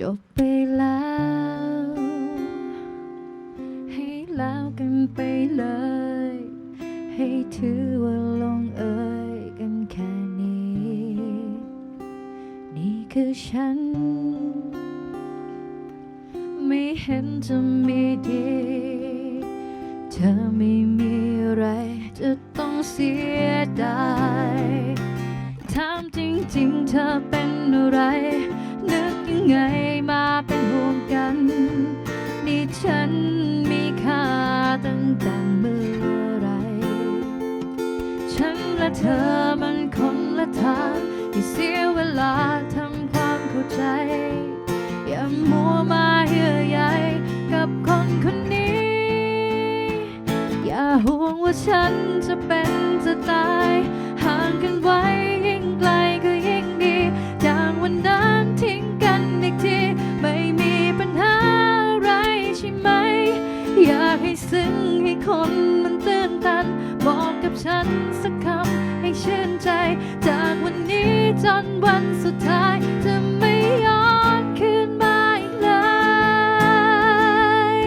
จบไปแล้ว ให้แล้วกันไปเลย ให้ถือว่าลงเอยกันแค่นี้ นี่คือฉัน ไม่เห็นจะมีดี เธอไม่มีอะไร จะต้องเสียดายถามจริงๆ เธอเป็นอะไร ไงมาเป็นห่วงกัน นี่ฉันมีค่าตั้งแต่เมื่อไร ฉันและเธอมันคนละทางอย่าเสียเวลาทำความเข้าใจ อย่ามัวมาเยื่อใยกับคนคนนี้ อย่าห่วงว่าฉันจะเป็นจะตาย ห่างกันไว้ ซึ้งให้คนมันตื่นตัน บอกกับฉันสักคำให้ชื่นใจ จากวันนี้จนวันสุดท้ายจะไม่ย้อนคืนมาอีกเลย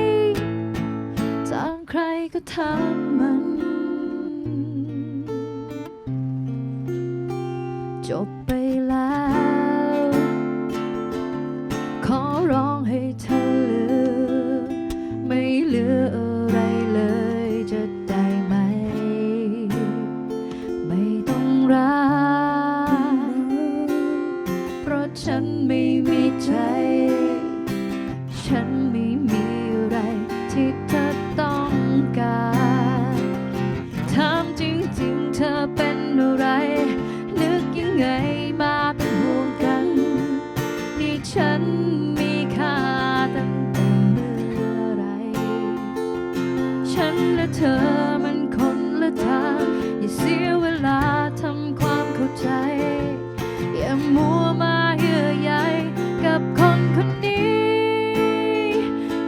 จากใครก็ทำมัน จบไป เธอเป็นอะไร นึกยังไงมาเป็นห่วงกันนี่ฉันมีค่าตั้งแต่เมื่อไร ฉันและเธอมันคนละทาง อย่าเสียเวลาทำความเข้าใจ อย่ามัวมาเยื่อใยกับคนคนนี้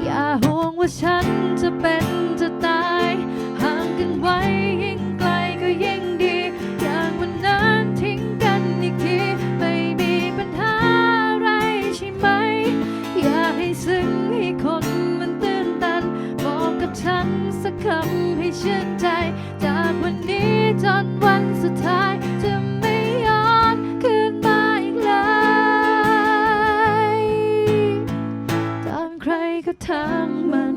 อย่าห่วงว่าฉันจะเป็น สุดท้ายจะไม่ย้อนคืนมาอีกเลยตามใครก็ทางมัน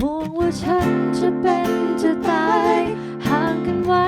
ห่วงว่าฉันจะเป็นจะตาย ห่างกันไว้